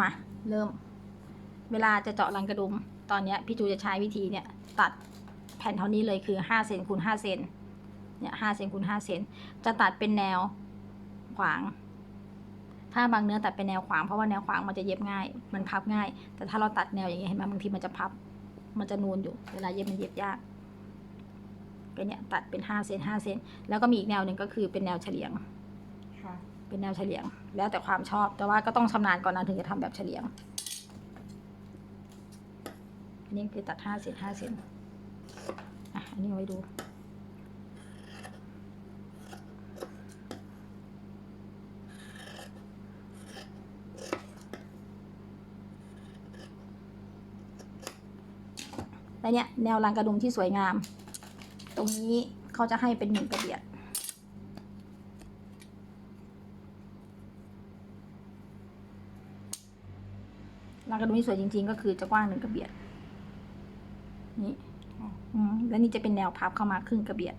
มาเริ่ม เวลาจะเจาะรังกระดุม ตอนเนี้ยพี่จูจะใช้วิธีเนี่ย ตัดแผ่นเท่านี้เลยคือห้าเซนคูณห้าเซนเนี่ยห้าเซนคูณห้าเซนจะตัดเป็นแนวขวาง ถ้าบางเนื้อตัดเป็นแนวขวางเพราะว่าแนวขวางมันจะเย็บง่าย มันพับง่าย แต่ถ้าเราตัดแนวอย่างเงี้ยเห็นไหมบางทีมันจะพับ มันจะนูนอยู่ เวลาเย็บมันเย็บยากก็เนี่ยตัดเป็นห้าเซนห้าเซนแล้วก็มีอีกแนวหนึ่งก็คือเป็นแนวเฉลียงค่ะเป็นแนวเฉลียง แล้วแต่ความชอบแต่ว่าก็ต้องชำนาญก่อนนะถึงจะทำแบบเฉลียง อันนี้คือตัดห้าเซนห้าเซนอะอันนี้ไว้ดูแล้วเนี่ยแนวรังกระดุมที่สวยงาม ตรงนี้เขาจะให้เป็นหนึ่งกระเบียด รัง กระดุมที่สวยจริง ๆ ก็คือจะกว้างหนึ่งกระเบียด นี่อืมแล้วนี่จะเป็นแนวพับเข้ามาครึ่งกระเบียด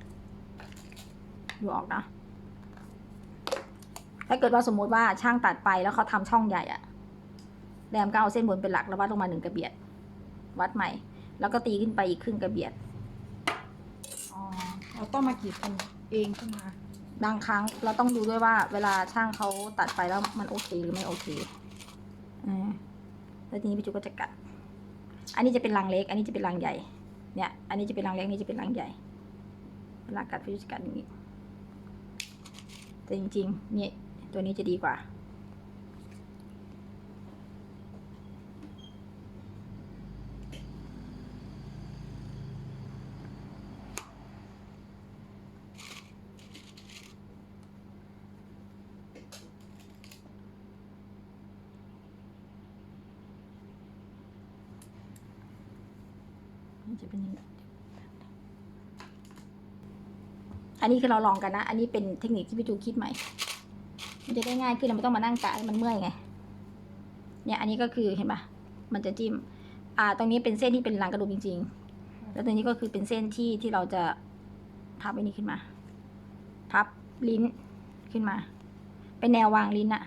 ดูออกนะ ถ้าเกิดว่าสมมุติว่าช่างตัดไปแล้วเขาทำช่องใหญ่อะแรมก็เอาเส้นบนเป็นหลักแล้ววัดลงมาหนึ่งกระเบียด วัดใหม่ แล้วก็ตีขึ้นไปอีกครึ่งกระเบียด อ๋อ เราต้องมากรีดกันเองใช่ไหมคะบางครั้งเราต้องดูด้วยว่าเวลาช่างเขาตัดไปแล้วมันโอเคหรือไม่โอเคอ่า แล้วทีนี้พี่จุก็จะกัด อันนี้จะเป็นรังเล็ก อันนี้จะเป็นรังใหญ่ เนี่ย อันนี้จะเป็นรังเล็กอันนี้จะเป็นรังใหญ่ เวลากัดพี่จุกจะกัดอย่างนี้ แต่จริงๆเนี่ยตัวนี้จะดีกว่า มันจะเป็นอย่างนี้อั นี้คือเราลองกันนะ อันนี้เป็นเทคนิคที่พี่จูคิดใหม่ มันจะได้ง่ายขึ้นเราไม่ต้องมานั่งกะมันเมื่อยไง เนี่ยอันนี้ก็คือเห็นปะมันจะจิ้ม อ่า ตรงนี้เป็นเส้นที่เป็นรังกระดูกจริง ๆ แล้วตรงนี้ก็คือเป็นเส้นที่ที่เราจะพับไอ้นี้ขึ้นมา พับลิ้นขึ้นมา เป็นแนววางลิ้นอะ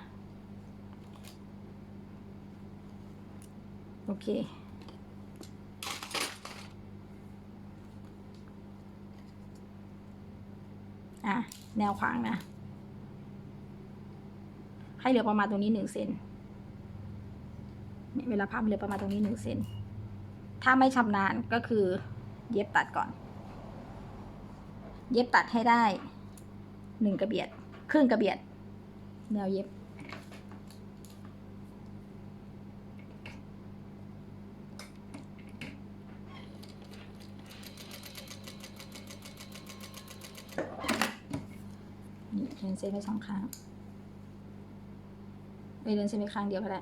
โอเค อะ แนวขวางนะ ให้เหลือประมาณตรงนี้หนึ่งเซนเวลาพับเหลือประมาณตรงนี้หนึ่งเซนถ้าไม่ชำนาญก็คือ เย็บตัดก่อน เย็บตัดให้ได้หนึ่งกระเบียด ครึ่งกระเบียด แนวเย็บ นี่เดินเส้นไปสองข้างไปเดินเส้นไปข้างเดียวก็ได้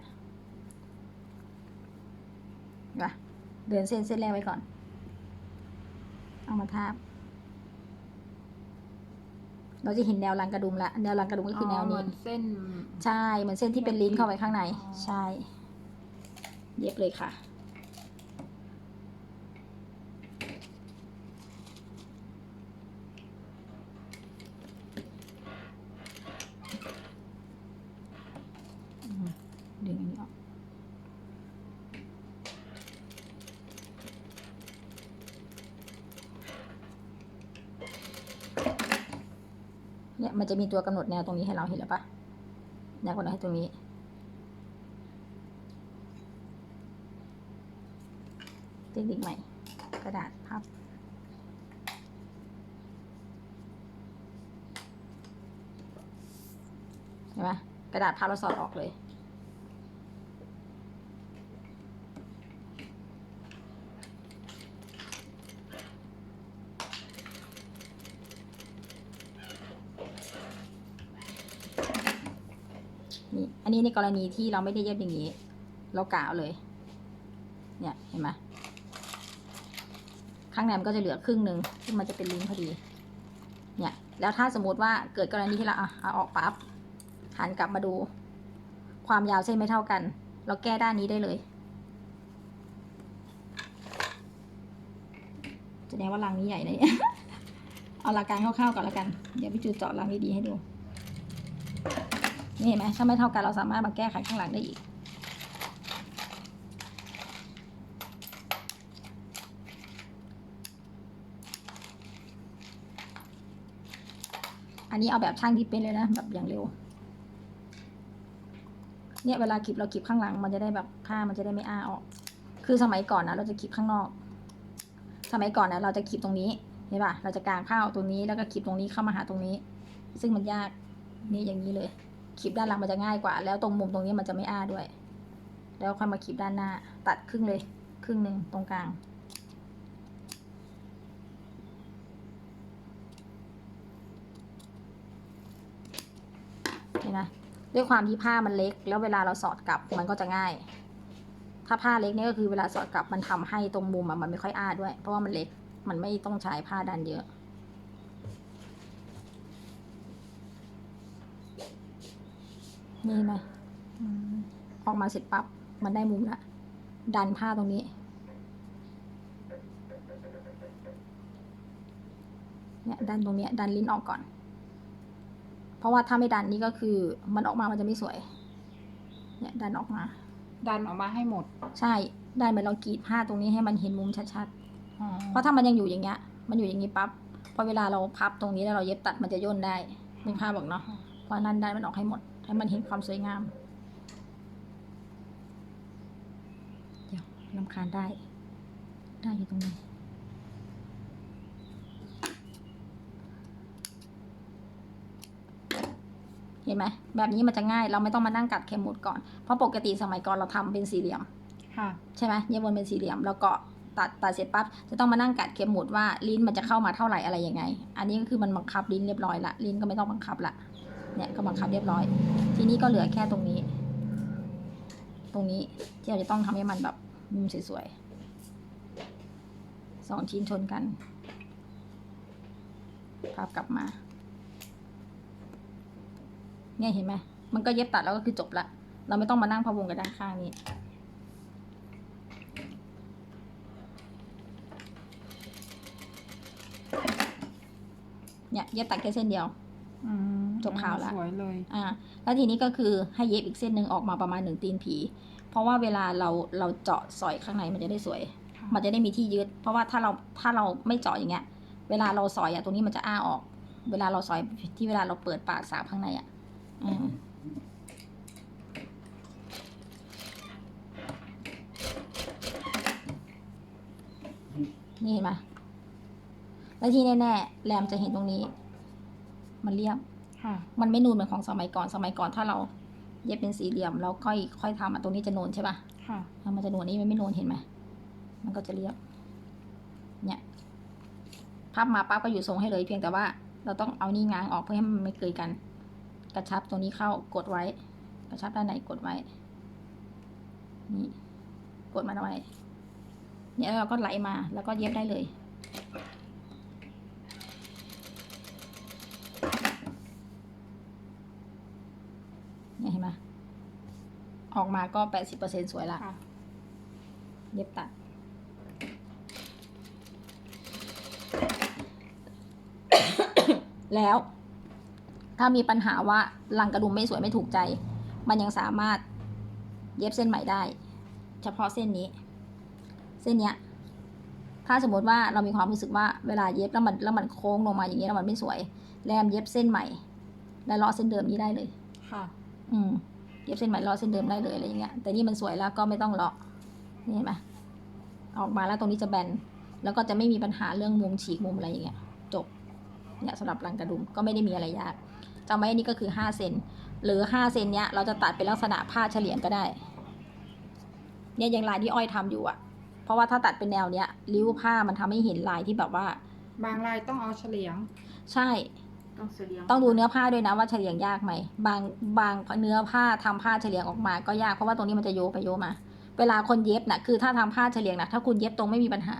ว่ะเดินเส้นเส้นแรกไว้ก่อน เอามาทาบ เราจะเห็นแนวรังกระดุมละ แนวรังกระดุมก็คือแนวเหนี้มือนเส้น ใช่ เหมือนเส้นที่เป็นลิ้นเข้าไปข้างในอ๋อใช่ เย็บเลยค่ะ อืมดึงอันนี้ออก เนี่ย มีตัวกำหนดแนวตรงนี้ให้เราเห็นแล้วปะแนวกำหนดให้ตรงนี้ เทคนิคใหม่ กระดาษพับเห็นไหมกระดาษพับเราสอดออกเลย นี่อันนี้ในกรณีที่เราไม่ได้เย็บอย่างนี้ เรากาวเลย เนี่ยเห็นไหมข้างในมันก็จะเหลือครึ่งหนึ่งซึ่งมันจะเป็นลิ้นพอดี เนี่ย แล้วถ้าสมมติว่าเกิดกรณีที่เราอะเอาออกปั๊บหันกลับมาดู ความยาวเส้นไม่เท่ากัน เราแก้ด้านนี้ได้เลยแสดงว่ารังนี้ใหญ่เนี่ยเอาหลักการคร่าวๆก่อนแล้วกัน เดี๋ยวพี่จูเจาะรังดีๆให้ดู นี่ไหมถ้าไม่เท่ากันเราสามารถมาแก้ไขข้างหลังได้อีก อันนี้เอาแบบช่างที่เป็นเลยนะ แบบอย่างเร็ว เนี่ยเวลากีบเรากีบข้างหลัง มันจะได้แบบผ้ามันจะได้ไม่อ้าออก คือสมัยก่อนนะเราจะกีบข้างนอก สมัยก่อนนะเราจะกีบตรงนี้เห็นป่ะเราจะกางผ้าออกตรงนี้แล้วก็กีบตรงนี้เข้ามาหาตรงนี้ ซึ่งมันยากนี่อย่างนี้เลย คลิปด้านหลังมันจะง่ายกว่า แล้วตรงมุมตรงนี้มันจะไม่อ้าด้วย แล้วค่อยมาคลิปด้านหน้า ตัดครึ่งเลย ครึ่งหนึ่งตรงกลางเห็นไหมด้วยความที่ผ้ามันเล็ก แล้วเวลาเราสอดกลับมันก็จะง่าย ถ้าผ้าเล็กนี่ก็คือเวลาสอดกลับมันทำให้ตรงมุมมันไม่ค่อยอ้าด้วย เพราะว่ามันเล็ก มันไม่ต้องใช้ผ้าดันเยอะ นี่เห็นไหมอืมออกมาเสร็จปั๊บ มันได้มุมละ ดันผ้าตรงนี้ เนี่ยดันตรงเนี้ยดันลิ้นออกก่อน เพราะว่าถ้าไม่ดันนี่ก็คือมันออกมามันจะไม่สวย เนี่ยดันออกมา ดันออกมาให้หมด ใช่ ดันเหมือนเรากรีดผ้าตรงนี้ให้มันเห็นมุมชัดอ๋อๆเพราะถ้ามันยังอยู่อย่างเงี้ย มันอยู่อย่างนี้ปั๊บ พอเวลาเราพับตรงนี้แล้วเราเย็บตัดมันจะย่นได้นึกภาพบอกเนาะ เพราะนั้นได้มันออกให้หมด ให้มันเห็นความสวยงาม เดี๋ยวลำคาญได้ ได้อยู่ตรงนี้เห็นไหมแบบนี้มันจะง่ายเราไม่ต้องมานั่งกัดเข็มหมุดก่อน เพราะปกติสมัยก่อนเราทำเป็นสี่เหลี่ยมค่ะใช่ไหมเย็บวนเป็นสี่เหลี่ยม แล้วก็ตัดตัดเสร็จปั๊บจะต้องมานั่งกัดเข็มหมุดว่าลิ้นมันจะเข้ามาเท่าไหร่อะไรยังไง อันนี้ก็คือมันบังคับลิ้นเรียบร้อยละลิ้นก็ไม่ต้องบังคับละ เนี่ยก็บังคับเรียบร้อย ทีนี้ก็เหลือแค่ตรงนี้ ตรงนี้ที่เราจะต้องทำให้มันแบบมุมสวยๆสองชิ้นชนกันพับกลับมา เนี่ยเห็นไหมมันก็เย็บตัดแล้วก็คือจบละ เราไม่ต้องมานั่งพะวงกับด้านข้างนี้เนี่ยเย็บตัดแค่เส้นเดียว อืม จบข่าวละสวยเลยอ่าแล้วทีนี้ก็คือให้เย็บอีกเส้นหนึ่งออกมาประมาณหนึ่งตีนผี เพราะว่าเวลาเราเราเจาะสอยข้างในมันจะได้สวยค่ะมันจะได้มีที่ยึดเพราะว่าถ้าเราถ้าเราไม่เจาะอย่างเงี้ย เวลาเราสอยอะตรงนี้มันจะอ้าออก เวลาเราสอยที่เวลาเราเปิดปากสาบข้างในอะอืมนี่เห็นไหมแล้วที่แน่ๆแรมจะเห็นตรงนี้ มันเรียบค่ะ มันไม่นูนเหมือนของสมัยก่อนสมัยก่อนถ้าเราเย็บเป็นสี่เหลี่ยมแล้วค่อยค่อยทำอะตรงนี้จะนูนใช่ปะค่ะ่ะมันจะนูนนี่มันไม่นูนเห็นไหมมันก็จะเรียบเนี่ยพับมาปั๊บก็อยู่ทรงให้เลยเพียงแต่ว่าเราต้องเอานี่ง้างออกเพื่อให้มันไม่เกยกัน กระชับตรงนี้เข้ากดไว้ กระชับด้านในกดไว้ นี่ กดมาไว้ เนี่ยแล้วเราก็ไหลมาแล้วก็เย็บได้เลย เนี่ยเห็นไหม ออกมาก็แปดสิบเปอร์เซ็นสวยละค่ะ เย็บตัด แล้ว ถ้ามีปัญหาว่าลังกระดุมไม่สวยไม่ถูกใจ มันยังสามารถเย็บเส้นใหม่ได้ เฉพาะเส้นนี้ เส้นเนี้ย ถ้าสมมติว่าเรามีความรู้สึกว่าเวลาเย็บแล้วมันแล้วมันโค้งลงมาอย่างนี้แล้วมันไม่สวย แรมเย็บเส้นใหม่ และเลาะเส้นเดิมนี้ได้เลย ค่ะ อืม เย็บเส้นใหม่เลาะเส้นเดิมได้เลยอะไรอย่างเงี้ยแต่นี่มันสวยแล้วก็ไม่ต้องเลาะนี่เห็นไหมออกมาแล้วตรงนี้จะแบนแล้วก็จะไม่มีปัญหาเรื่องมุมฉีกมุมอะไรอย่างเงี้ยจบเนี่ยสำหรับรังกระดุมก็ไม่ได้มีอะไรยากจำไว้อันนี้ก็คือห้าเซนหรือห้าเซนเนี้ยเราจะตัดเป็นลักษณะผ้าเฉลียงก็ได้เนี่ยอย่างลายที่อ้อยทำอยู่อะเพราะว่าถ้าตัดเป็นแนวเนี้ยริ้วผ้ามันทำให้เห็นลายที่แบบว่า บางลายต้องเอาเฉลียง ใช่ ต้องเสลียงต้องดูเนื้อผ้าด้วยนะว่าเฉลียงยากไหมบางบางเนื้อผ้าทำผ้าเฉลียงออกมาก็ยากเพราะว่าตรงนี้มันจะโยกไปโยกมา เวลาคนเย็บนะคือถ้าทำผ้าเฉลียงนะถ้าคุณเย็บตรงไม่มีปัญหา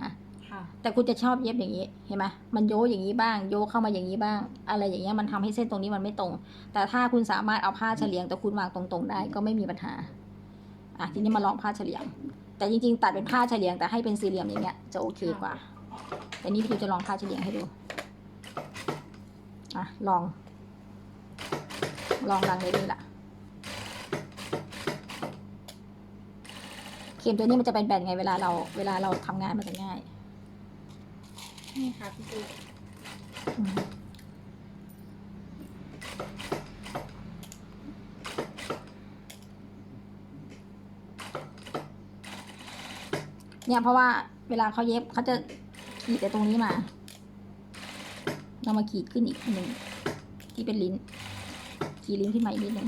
ค่ะแต่คุณจะชอบเย็บอย่างนี้เห็นไหมมันโยกอย่างนี้บ้าง โยกเข้ามาอย่างนี้บ้าง อะไรอย่างเงี้ยมันทำให้เส้นตรงนี้มันไม่ตรง แต่ถ้าคุณสามารถเอาผ้าเฉลียงแต่คุณวางตรงๆได้ก็ไม่มีปัญหาอะทีนี้มาลองผ้าเฉลียง แต่จริง ๆ ตัดเป็นผ้าเฉลียงแต่ให้เป็นสี่เหลี่ยมอย่างเงี้ยจะโอเคกว่าแต่นี่พี่จะลองผ้าเฉลียงให้ดู อะลอง ลองดังเลยดีละเข็มตัวนี้มันจะเป็นแบนไงเวลาเราเวลาเราทำงานมันจะง่าย นี่ค่ะพี่จูเนี่ยเพราะว่าเวลาเขาเย็บเขาจะขีดแต่ตรงนี้มา เรามาขีดขึ้นอีกหนึ่งที่เป็นลิ้นขีดลิ้นขึ้นมาอีกนิดหนึ่ง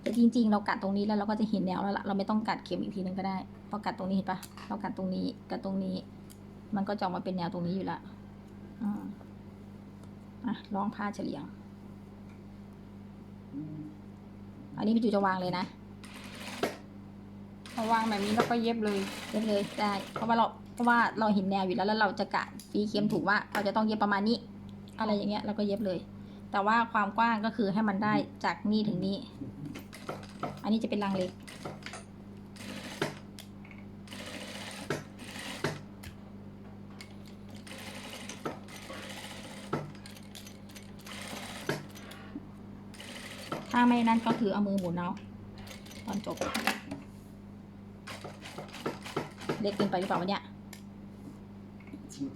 แต่จริง ๆ เรากัดตรงนี้แล้วเราก็จะเห็นแนวแล้วล่ะเราไม่ต้องกัดเข็มอีกทีนึงก็ได้เพราะกัดตรงนี้เห็นปะเรากัดตรงนี้กัดตรงนี้ มันก็จะออกมาเป็นแนวตรงนี้อยู่ล้วอ่าอะลองผ้าเฉลียง อันนี้พี่จูจะวางเลยนะ เอาวางแบบนี้แล้วก็เย็บเลยเย็บเลยได้ เพราะว่าเราเพราะว่าเราเห็นแนวอยู่แล้วแล้วเราจะกะฟีเข็มถูกว่าเราจะต้องเย็บประมาณนี้ อะไรอย่างเงี้ยเราก็เย็บเลย แต่ว่าความกว้างก็คือให้มันได้จากนี่ถึงนี่อันนี้จะเป็นรังเล็กถ้าไม่นั่นก็คือเอามือหมุนเอาตอนจบ เล็กเกินไปหรือเปล่าวะเนี่ย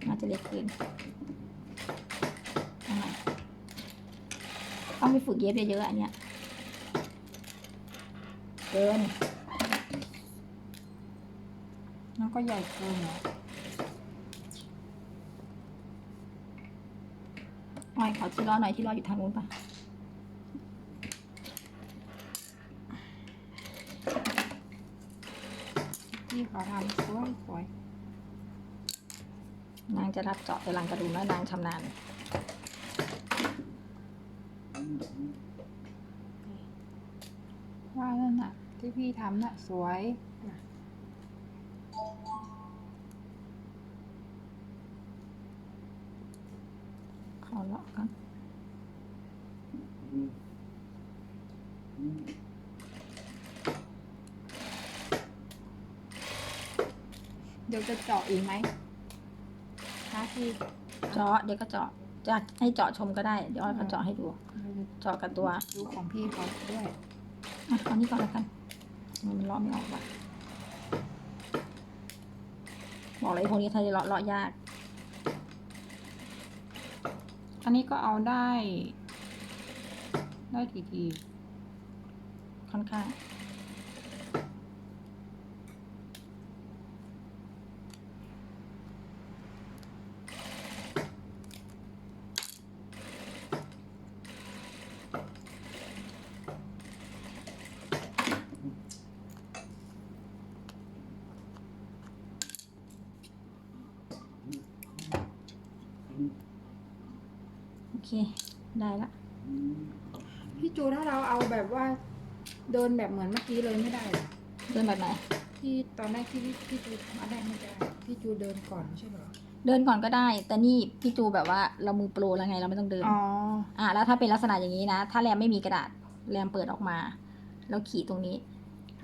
น่าจะเล็กเกินเอาใหม่ต้องไปฝึกเย็บเยอะๆอันเนี้ยเกินแล้วก็ใหญ่เกินเหรออ้อยขอที่ล้อหน่อยที่ล้ออยู่ทางนู้นปะ ที่เขาทำสวยสวยนางจะรับเจาะแต่ลังกระดุมแล้วนางชำนาญว่านั่นน่ะ ที่พี่ทำน่ะ สวยขอเลาะกัน เดี๋ยว จะเจาะอีกไหมคะพี่เจาะเดี๋ยวก็เจาะจะให้เจาะชมก็ได้ เดี๋ยวอ้อยเขาเจาะให้ดู เจาะกับตัวดูของพี่เขาด้วยอะเอานี้ก่อนแล้วกันมันเลาะไม่ออกว่ะบอกเลยพวกนี้ถ้าจะเลาะเลาะยาก อันนี้ก็เอาได้ ได้กี่ทีค่อนข้าง เค ได้ละ พี่จูถ้าเราเอาแบบว่าเดินแบบเหมือนเมื่อกี้เลยไม่ได้เหรอเดินแบบไหน ที่ตอนแรกที่พี่พี่จูทำอันแรกไม่ได้พี่จูเดินก่อนไม่ใช่เหรอเดินก่อนก็ได้ แต่นี่พี่จูแบบว่าเรามือโปรแล้วไงเราไม่ต้องเดิน อ๋ออ่าแล้วถ้าเป็นลักษณะอย่างนี้นะ ถ้าแรมไม่มีกระดาษแรมเปิดออกมา แล้วขีดตรงนี้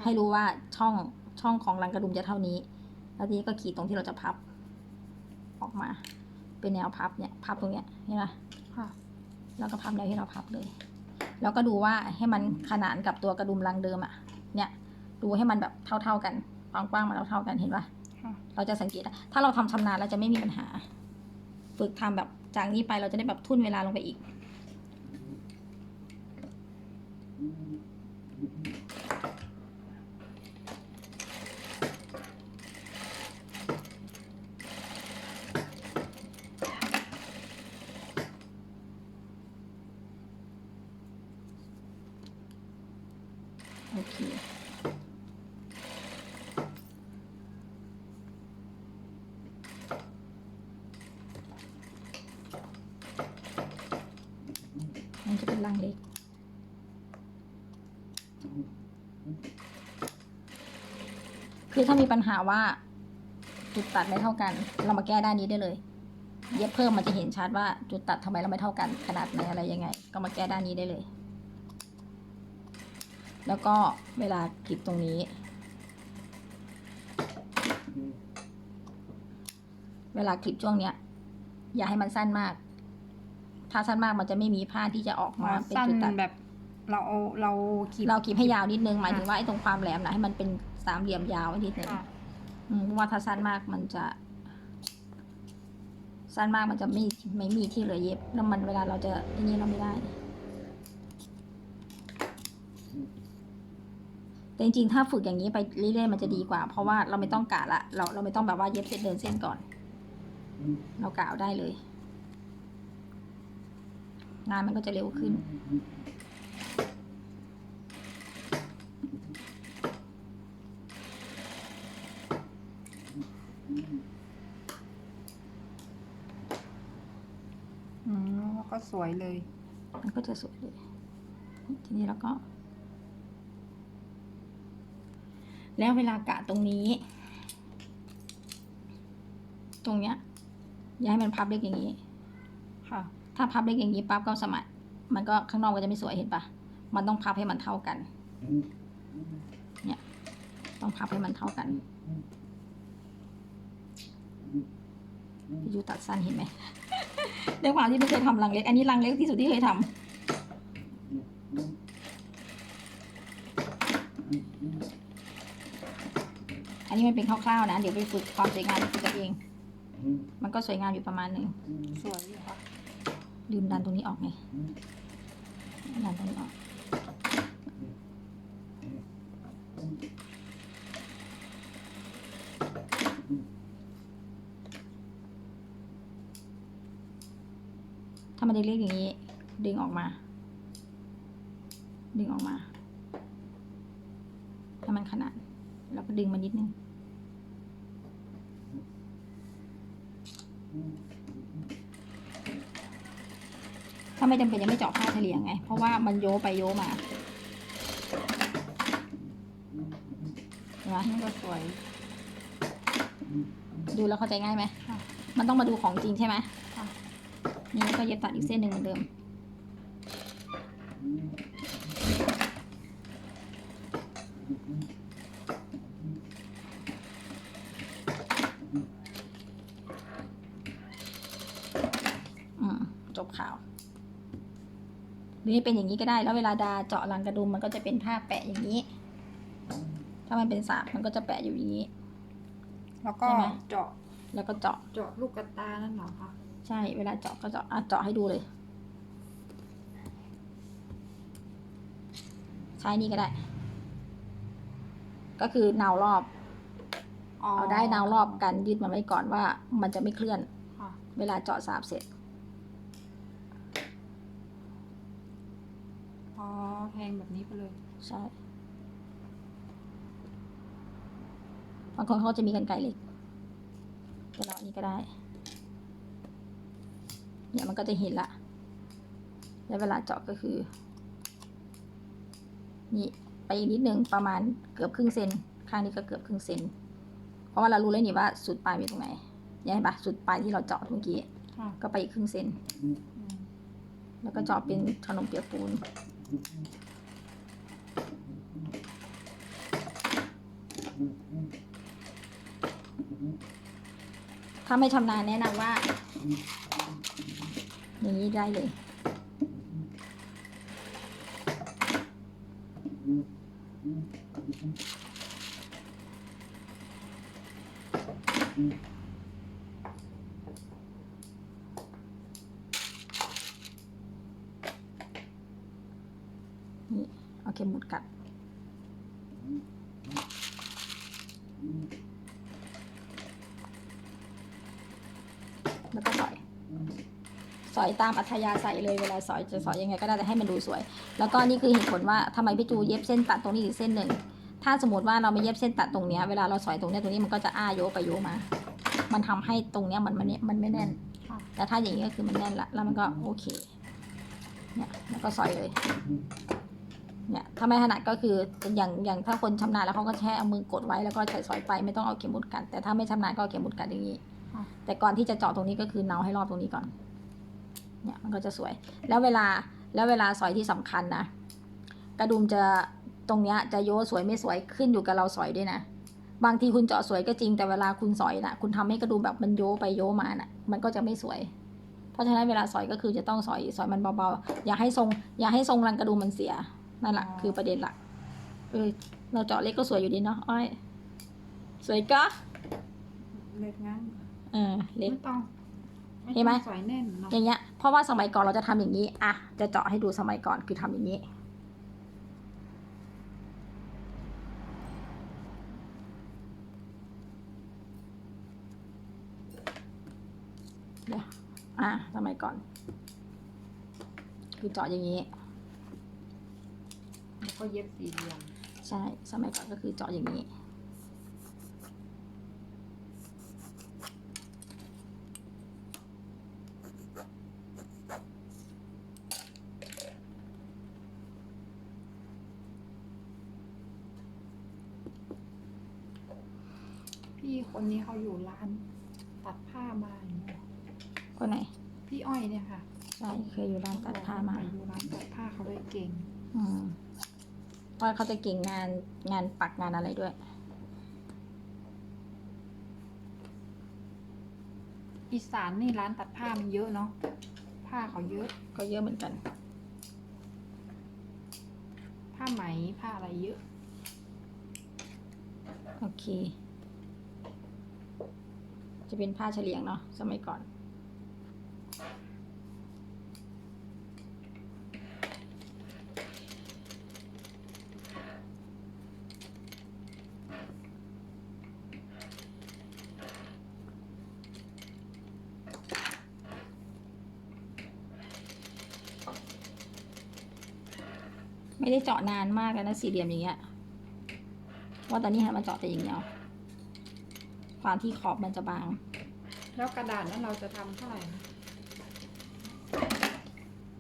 ให้รู้ว่าช่องช่องของรังกระดุมจะเท่านี้ แล้วทีนี้ก็ขีดตรงที่เราจะพับ ออกมา เป็นแนวพับเนี่ย พับตรงเนี้ยเห็นไหม ค่ะ แล้วก็พับแนวที่เราพับเลย แล้วก็ดูว่าให้มันขนานกับตัวกระดุมรังเดิมอะเนี่ย ดูให้มันแบบเท่าๆกันความกว้างมันเท่าๆกันเห็นปะค่ะเราจะสังเกตได้ถ้าเราทำชำนาญเราจะไม่มีปัญหา ฝึกทำแบบจากนี้ไปเราจะได้แบบทุ่นเวลาลงไปอีก โอเค มันจะเป็นรังเล็ก คือถ้ามีปัญหาว่า จุดตัดไม่เท่ากัน เรามาแก้ด้านนี้ได้เลย เย็บเพิ่มมันจะเห็นชัดว่าจุดตัดทำไมเราไม่เท่ากัน ขนาดไหนอะไรยังไง ก็มาแก้ด้านนี้ได้เลย แล้วก็เวลากลิบตรงนี้ เวลากลิบช่วงเนี้ย อย่าให้มันสั้นมาก ถ้าสั้นมากมันจะไม่มีผ้าที่จะออกมาเป็นจุดตัดแบบ เราเราขีดเราขีดให้ยาวนิดนึงหมายถึงว่าไอ้ตรงความแหลมนะให้มันเป็นสามเหลี่ยมยาวนิดนึงเพราะว่าถ้าสั้นมากมันจะ สั้นมากมันจะไม่ไม่มีที่เหลือเย็บแล้วมันเวลาเราจะอันนี้เราไม่ได้แต่จริงๆ ถ้าฝึกอย่างนี้ไปเรื่อยๆ มันจะดีกว่า เพราะว่าเราไม่ต้องกะละ เราเราไม่ต้องแบบว่าเย็บเส้นเดินเส้นก่อน เรากะได้เลย งานมันก็จะเร็วขึ้น อืมแล้วก็สวยเลย มันก็จะสวยเลย ทีนี้เราก็ แล้วเวลากะตรงนี้ ตรงเนี้ย อย่าให้มันพับเล็กอย่างนี้ค่ะ ถ้าพับเล็กอย่างนี้ปั๊บก็สมัยมันก็ข้างนอกก็จะไม่สวยเห็นปะมันต้องพับให้มันเท่ากัน เนี่ย ต้องพับให้มันเท่ากันพี่ยูตัดสั้นเห็นไหมด้วยความที่ไม่เคยทำรังเล็ก อันนี้รังเล็กที่สุดที่เคยทำอันนี้มันเป็นคร่าวๆนะ เดี๋ยวไปฝึกความสวยงามฝึกกันเอง มันก็สวยงามอยู่ประมาณหนึ่งสวยอยู่ค่ะ ลืมดันตรงนี้ออกไงดันตรงนี้ออก ถ้ามันเล็กๆอย่างนี้ ดึงออกมา ดึงออกมาให้มันขนาด แล้วก็ดึงมันนิดนึง ถ้าไม่จำเป็นยังไม่เจาะผ้าเฉลี่ยงไง เพราะว่ามันโยไปโยมาเห็นไหมนี่ก็สวย ดูแล้วเข้าใจง่ายไหมค่ะมันต้องมาดูของจริงใช่ไหมค่ะนี่ก็เย็บตัดอีกเส้นหนึ่งเหมือนเดิม อืม จบข่าว ห รือเป็นอย่างนี้ก็ได้ แล้วเวลาดาเจาะรังกระดุมมันก็จะเป็นผ้าแปะอย่างนี้ ถ้ามันเป็นสาบมันก็จะแปะอยู่อย่างนี้ แล้วก็ใช่ไหม เจาะแล้วก็เจาะ เจาะลูกกระตานั่นเหรอคะใช่ เวลาเจาะก็เจาะอะเจาะให้ดูเลย ใช้นี่ก็ได้ ก็คือเนารอบ เอาได้เนารอบกันยึดมันไว้ก่อนว่ามันจะไม่เคลื่อน ค่ะ เวลาเจาะสาบเสร็จ อ๋อแทงแบบนี้ไปเลย ใช่บางคนเขาจะมีกันไกรเหล็กแต่เราอันนี้ก็ได้ เนี่ยมันก็จะเห็นละ แล้วเวลาเจาะก็คือ นี่ไปอีกนิดนึงประมาณเกือบครึ่งเซน ข้างนี้ก็เกือบครึ่งเซน เพราะว่าเรารู้แล้วนี่ว่าสุดปลายอยู่ตรงไหนเนี่ยเห็นปะสุดปลายที่เราเจาะเมื่อกี้ ก็ไปอีกครึ่งเซน แล้วก็เจาะเป็นขนมเปียกปูน ถ้าไม่ชำนาญแนะนำว่า อย่างนี้ได้เลย นี่เอาเข็มหมุดกัด แล้วก็สอย สอย ตามอัธยาศัยเลยเวลาสอยจะสอยยังไงก็ได้แต่ให้มันดูสวย แล้วก็นี่คือเหตุผลว่าทำไมพี่จูเย็บเส้นตัดตรงนี้อีกเส้นหนึ่ง ถ้าสมมติว่าเราไม่เย็บเส้นตัดตรงเนี้ยเวลาเราสอยตรงเนี้ยตรงนี้มันก็จะอ้าโยไปโยมา มันทำให้ตรงเนี้ยมันมันมันไม่แน่น แต่ถ้าอย่างนี้ก็คือมันแน่นละแล้วมันก็โอเค เนี่ยแล้วก็สอยเลย เนี่ยถ้าไม่ถนัดก็คืออย่างอย่างถ้าคนชำนาญแล้วเขาก็แค่เอามือกดไว้แล้วก็ใช้สอยไปไม่ต้องเอาเข็มมุดกัดแต่ถ้าไม่ชำนาญก็เอาเข็มมุดกัดอย่างนี้แต่ก่อนที่จะเจาะตรงนี้ก็คือเนาให้รอบตรงนี้ก่อน เนี่ยมันก็จะสวย แล้วเวลาแล้วเวลาสอยที่สำคัญนะ กระดุมจะตรงเนี้ยจะโยสวยไม่สวยขึ้นอยู่กับเราสอยด้วยนะ บางทีคุณเจาะสวยก็จริงแต่เวลาคุณสอยนะคุณทำให้กระดุมแบบมันโยไปโยมาน่ะ มันก็จะไม่สวย เพราะฉะนั้นเวลาสอยก็คือจะต้องสอยสอยมันเบาๆ อย่าให้ทรง อย่าให้ทรงรังกระดุมมันเสียนั่นแหละคือประเด็นหลักเออเราเจาะเล็กก็สวยอยู่ดีเนาะอ้อย สวยก็เล็กงั้นเออเล็กไม่ต้อง เห็นไหม สอยแน่นเนาะอย่างเงี้ย เพราะว่าสมัยก่อนเราจะทำอย่างนี้ อะ จะเจาะให้ดูสมัยก่อนคือทำอย่างนี้ เดี๋ยว อะสมัยก่อน คือเจาะอย่างนี้ แล้วก็เย็บสี่เหลี่ยม ใช่ สมัยก่อนก็คือเจาะอย่างนี้าอยู่ร้านตัดผ้ามาอย่างเงี้ยคนไหนพี่อ้อยเนี่ยค่ะใช่เคยอยู่ร้านตัดผ้ามาอยู่ร้านตัดผ้าเขาเลยเก่ง อืมเพราะเขาจะเก่งงานงานปักงานอะไรด้วย อีสานนี่ร้านตัดผ้ามันเยอะเนาะผ้าเขาเยอะ ก็เยอะเหมือนกัน ผ้าไหมผ้าอะไรเยอะ โอเค จะเป็นผ้าเฉลียงเนาะสมัยก่อน ไม่ได้เจาะนานมากแล้วนะสี่เหลี่ยมอย่างเงี้ยว่าตอนนี้หันมาเจาะแต่อย่างเดียว ความที่ขอบมันจะบาง แล้วกระดาษนั้นเราจะทำเท่าไหร่นะ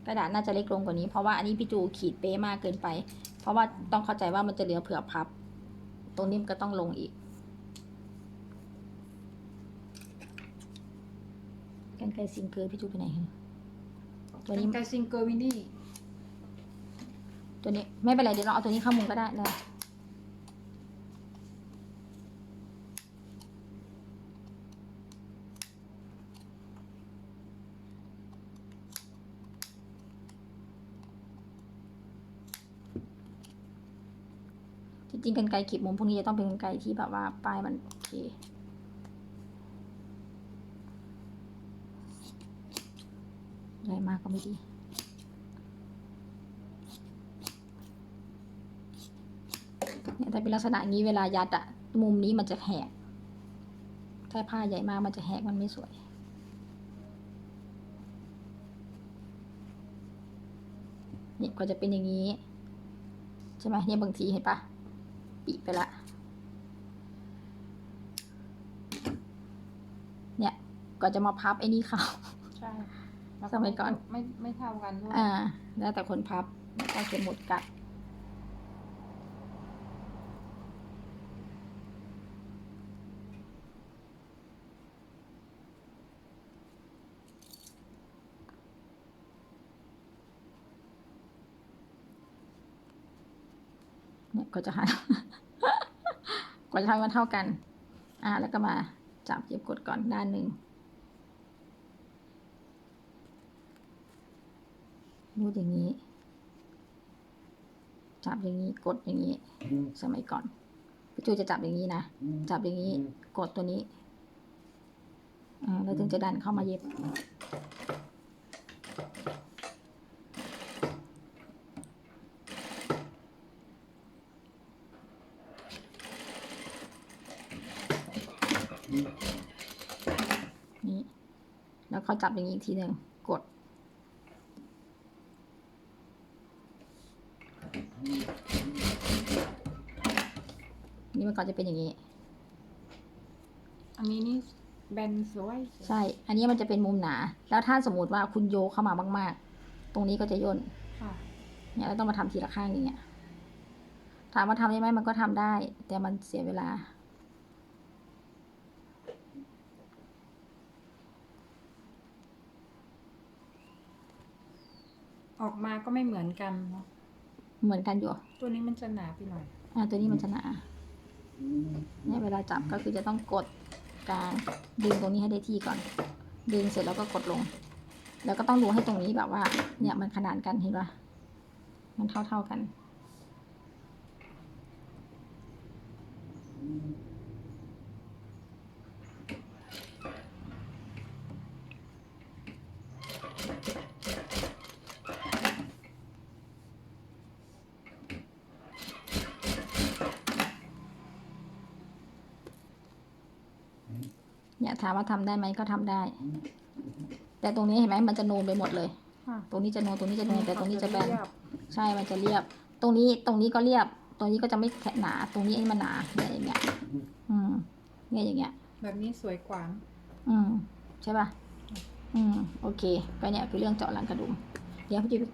กระดาษน่าจะเล็กลงกว่านี้เพราะว่าอันนี้พี่จูขีดเป๊ะมากเกินไป เพราะว่าต้องเข้าใจว่ามันจะเหลือเผื่อพับ ตรงนี้มันก็ต้องลงอีก กันไกรซิงเกอร์พี่จูไปไหนฮะตัวนี้กรรไกรซิงเกอร์วินี่ ตัวนี้ไม่เป็นไรเดี๋ยวเราเอาตัวนี้เข้ามุมก็ได้เลย จริงกันไกรขีดมุมพวกนี้จะต้องเป็นกันไกรที่แบบว่าปลายมันโอเคใหญ่มากก็ไม่ดีเนี่ยถ้าเป็นลักษณะนี้เวลายัดอะมุมนี้มันจะแหกถ้าผ้าใหญ่มากมันจะแหกมันไม่สวยเนี่ยก็จะเป็นอย่างนี้ ใช่ไหมเนี่ยบางทีเห็นปะ ปีไปละ เนี่ยก็จะมาพับไอ้นี่เขาใช่แล้วสมัยก่อนไม่ไม่เท่ากันด้วยอ่า แล้วแต่คนพับก็เข็มหมดกัดเนี่ยก็จะหัน กว่าจะทำมันเท่ากัน อ่า แล้วก็มาจับเย็บกดก่อนด้านหนึ่งรูดอย่างนี้ จับอย่างนี้ กดอย่างนี้ สมัยก่อน พี่จูจะจับอย่างนี้นะ จับอย่างนี้ กดตัวนี้ อ่า แล้วถึงจะดันเข้ามาเย็บ นี่ แล้วเขาจับอย่างนี้อีกทีหนึ่งกด นี่มันก่อนจะเป็นอย่างนี้ อันนี้นี่แบนสวยใช่ อันนี้มันจะเป็นมุมหนา แล้วถ้าสมมติว่าคุณโยกเข้ามามาก ๆ ตรงนี้ก็จะย่นค่ะเนี่ยเราต้องมาทำทีละข้างอย่างเงี้ย ถามว่าทำได้ไหมมันก็ทำได้ แต่มันเสียเวลา ออกมาก็ไม่เหมือนกันเนาะเหมือนกันอยู่ตัวนี้มันจะหนาไปหน่อย อ่าตัวนี้มันจะหนาเนี่ยเวลาจับก็คือจะต้องกดกลางดึงตรงนี้ให้ได้ที่ก่อน ดึงเสร็จแล้วก็กดลง แล้วก็ต้องดูให้ตรงนี้แบบว่า เนี่ยมันขนานกันเห็นปะมันเท่าเท่าๆกันเนี่ย ถามว่าทำได้ไหมก็ทำได้ แต่ตรงนี้เห็นไหมมันจะโนนไปหมดเลยค่ะตรงนี้จะโนนตรงนี้จะโนนแต่ตรงนี้จะแบนเรียบใช่ มันจะเรียบ ตรงนี้ตรงนี้ก็เรียบ ตรงนี้ก็จะไม่แข็งหนา ตรงนี้ไอ้มันหนาเนี่ยอย่างเงี้ย อืมเนี่ยอย่างเงี้ย แบบนี้สวยกว่า อืม ใช่ป่ะ อืม โอเค ก็เนี่ยคือเรื่องเจาะหลังกระดุม เดี๋ยวพี่จะ